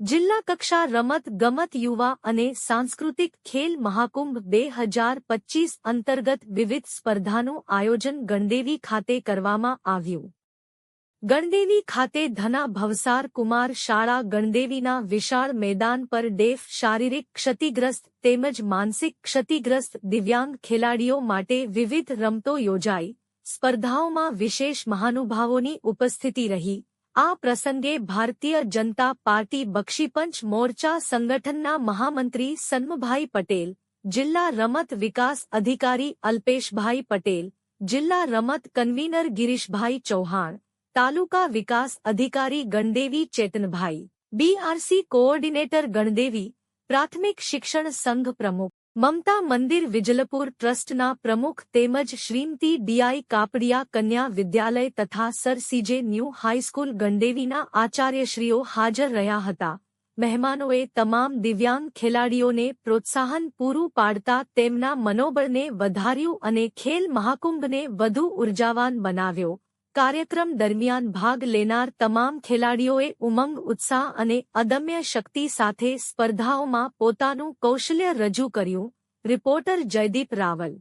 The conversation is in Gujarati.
જિલ્લા કક્ષા રમત, ગમત, યુવા અને સાંસ્કૃતિક ખેલ મહાકુંભ બે હજાર પચીસ અંતર્ગત વિવિધ સ્પર્ધાનું આયોજન ગણદેવી ખાતે કરવામાં આવ્યું. ગણદેવી ખાતે ધના ભવસાર કુમાર શાળા ગણદેવીના વિશાળ મેદાન પર ડેફ શારીરિક ક્ષતિગ્રસ્ત તેમજ માનસિક ક્ષતિગ્રસ્ત દિવ્યાંગ ખેલાડીઓ માટે વિવિધ રમતો યોજાઈ. સ્પર્ધાઓમાં વિશેષ મહાનુભાવોની ઉપસ્થિતિ રહી. આ પ્રસંગે ભારતીય જનતા પાર્ટી બક્ષીપંચ મોરચા સંગઠનના મહામંત્રી સન્મભાઈ પટેલ, જિલ્લા રમત વિકાસ અધિકારી અલ્પેશભાઈ પટેલ, જિલ્લા રમત કન્વીનર ગિરીશભાઈ ચૌહાણ, તાલુકા વિકાસ અધિકારી ગણદેવી ચેતનભાઈ બીઆરસી કોઓર્ડિનેટર ગણદેવી, પ્રાથમિક શિક્ષણ સંઘ પ્રમુખ મમતા મંદિર વિજલપુર ટ્રસ્ટના પ્રમુખ તેમજ શ્રીમતી ડીઆઈ કાપડિયા કન્યા વિદ્યાલય તથા sir CJ new high school ગંડેવીના આચાર્યશ્રીઓ હાજર રહ્યા હતા. મહેમાનોએ તમામ દિવ્યાંગ ખેલાડીઓને પ્રોત્સાહન પૂરું પાડતા તેમના મનોબળને વધાર્યું અને ખેલ મહાકુંભને વધુ ઉર્જાવાન બનાવ્યો. કાર્યક્રમ દરમિયાન ભાગ લેનાર તમામ ખેલાડીઓએ ઉમંગ, ઉત્સાહ અને અદમ્ય શક્તિ સાથે સ્પર્ધાઓમાં પોતાનું કૌશલ્ય રજૂ કર્યું. રિપોર્ટર જયદીપ રાવલ.